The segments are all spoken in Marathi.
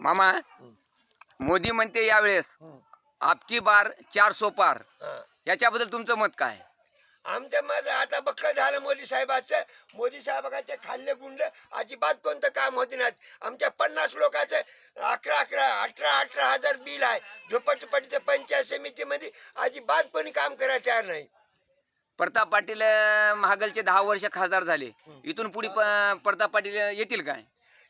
मामा मोदी म्हणते यावेळेस आपकी बार चार सो पार. हा. याच्याबद्दल तुमचं मत काय? आमच्या मध्ये आता बक्क झालं मोदी साहेबाचं. मोदी साहेबाचे खाल्ले गुंड अजिबात कोणतं काम होते नाहीत. आमच्या पन्नास लोकांचं अकरा अकरा अठरा अठरा हजार बिल आहे. झोपटपट्टीच्या पंचायत समितीमध्ये अजिबात कोणी काम करायला तयार नाही. प्रताप पाटील महागलचे दहा वर्ष खासदार झाले. इथून पुढे प्रताप पाटील येतील काय?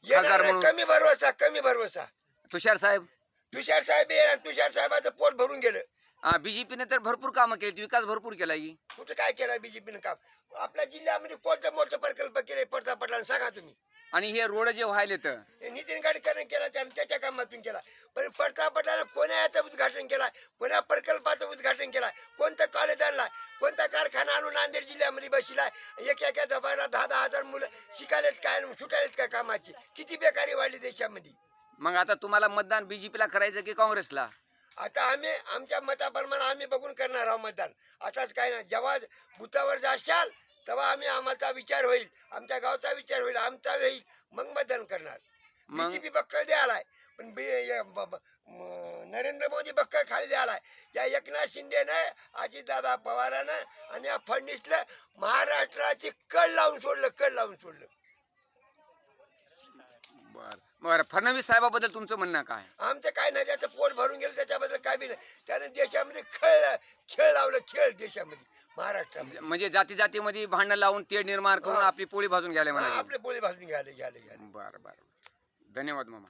येणार म्हणून. कमी भरवसा कमी भरवसा. तुषार साहेब? तुषार साहेब येणार तुषार साहेबाचं पोट भरून गेलं. बीजेपीने तर भरपूर कामं केली विकास भरपूर केला की कुठं काय केलं बीजेपीनं काम? आपल्या जिल्ह्यामध्ये कोणतं मोठं प्रकल्प केले प्रताप पाटलांना सांगा तुम्ही. आणि हे रोड जे व्हायले तर हे नितीन गडकरीने केला त्याने त्याच्या कामातून केला. पण प्रताप पाटलानं कोण्या याचं उद्घाटन केला? कोण्या प्रकल्पाचं उद्घाटन केला? कोणतं कॉलेज आणला कोणता कारखाना आणून नांदेड जिल्ह्यामध्ये बसला? एक एका जबाला दहा दहा हजार मुलं शिकायलेत काय सुटायलेत काय कामाची? किती बेकारी वाढली देशामध्ये? मग आता तुम्हाला मतदान बीजेपीला करायचं की काँग्रेसला? आता आम्ही आमच्या मताप्रमाणे आम्ही बघून करणार आहोत मतदान. आताच काय नाही जेव्हा बुथावर जाशाल तेव्हा आम्ही आम्हाला विचार होईल आमच्या गावचा विचार होईल आमचा होईल मग मतदान करणार. मग? बीजेपी बक्कळ द्यालाय पण बी- या ब- ब- म- नरेंद्र मोदी बक्कळ खाली द्यालाय या एकनाथ शिंदेनं अजितदादा पवारानं आणि या फडणीसनं महाराष्ट्राची कळ लावून सोडलं कळ लावून सोडलं. बर. बर फडणवीस साहेबाबद्दल तुमचं म्हणणं काय? आमचं काय नाही त्याचं पोट भरून गेलं त्याच्याबद्दल काय बी नाही. त्यानं देशामध्ये खेळ खेळ लावलं खेळ देशामध्ये महाराष्ट्रामध्ये. म्हणजे जाती जातीमध्ये भांडण लावून तेढ निर्माण करून आपली पोळी भाजून घ्यायला म्हणा आपले पोळी भाजून घ्यायला घ्यायला घ्यायला. बर बर. धन्यवाद मामा.